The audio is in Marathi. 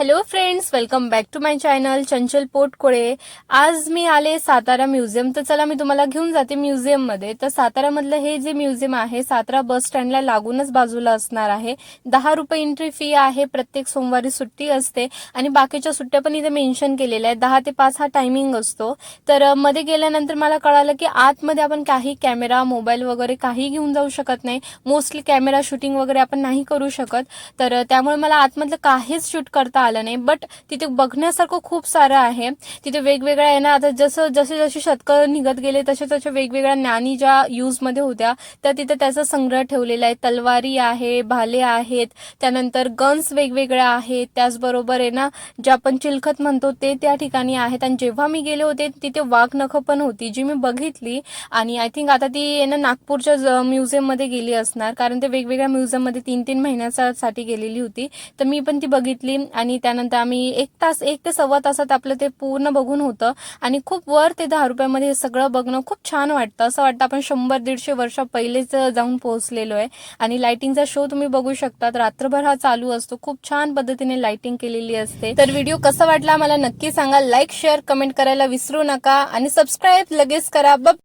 Hello friends welcome back to my channel Chanchal Potkole आज मी आले सातारा म्युझियम तर चला मी तुम्हाला घेऊन जाते म्युझियममध्ये. तर सातारामधलं हे जे म्युझियम आहे सातारा बस स्टँडला लागूनच बाजूला असणार आहे. दहा रुपये एंट्री फी आहे प्रत्येक सोमवारी सुट्टी असते. आणि बाकीच्या सुट्ट्या पण इथे मेन्शन केलेल्या आहेत. दहा ते पाच हा टायमिंग असतो. तर मध्ये गेल्यानंतर मला कळालं की आतमध्ये आपण काही कॅमेरा मोबाईल वगैरे काही घेऊन जाऊ शकत नाही. मोस्टली कॅमेरा शूटिंग वगैरे आपण नाही करू शकत. तर त्यामुळे मला आतमधलं काहीच शूट करता आलं नाही. बट तिथे बघण्यासारखं खूप सारं आहे. तिथे वेगवेगळ्या आहे ना आता जसं जसे जसे शतकं निघत गेले तसे तसे वेगवेगळ्या ज्ञानी ज्या यूजमध्ये होत्या त्या तिथे त्याचा संग्रह ठेवलेला आहे. तलवारी आहे भाले आहेत त्यानंतर गन्स वेगवेगळ्या आहेत त्याचबरोबर आहे ना जे आपण चिलखत म्हणतो ते त्या ठिकाणी आहेत. आणि जेव्हा मी गेले होते तिथे वाघ नखं पण होती जी मी बघितली. आणि आय थिंक आता ती आहे ना नागपूरच्या ज- म्युझियममध्ये गेली असणार कारण ते वेगवेगळ्या म्युझियममध्ये तीन तीन महिन्यासाठी गेलेली होती. तर मी पण ती बघितली. आणि त्यानंतर आम्ही एक तास एक ते सव्वा तासात आपलं ते पूर्ण बघून होतं. आणि खूप वर ते दहा रुपयामध्ये हे सगळं बघणं खूप छान वाटतं. असं वाटतं आपण शंभर दीडशे वर्ष पहिलेच जाऊन पोहोचलेलो आहे आणि लाइटिंगचा शो तुम्ही बघू शकतात. रात्रभर हा चालू असतो. खूप छान पद्धतीने लाइटिंग केलेली असते. तर व्हिडिओ कसा वाटला मला नक्की सांगा. लाईक शेअर कमेंट करायला विसरू नका. आणि सबस्क्राईब लगेच करा. बघ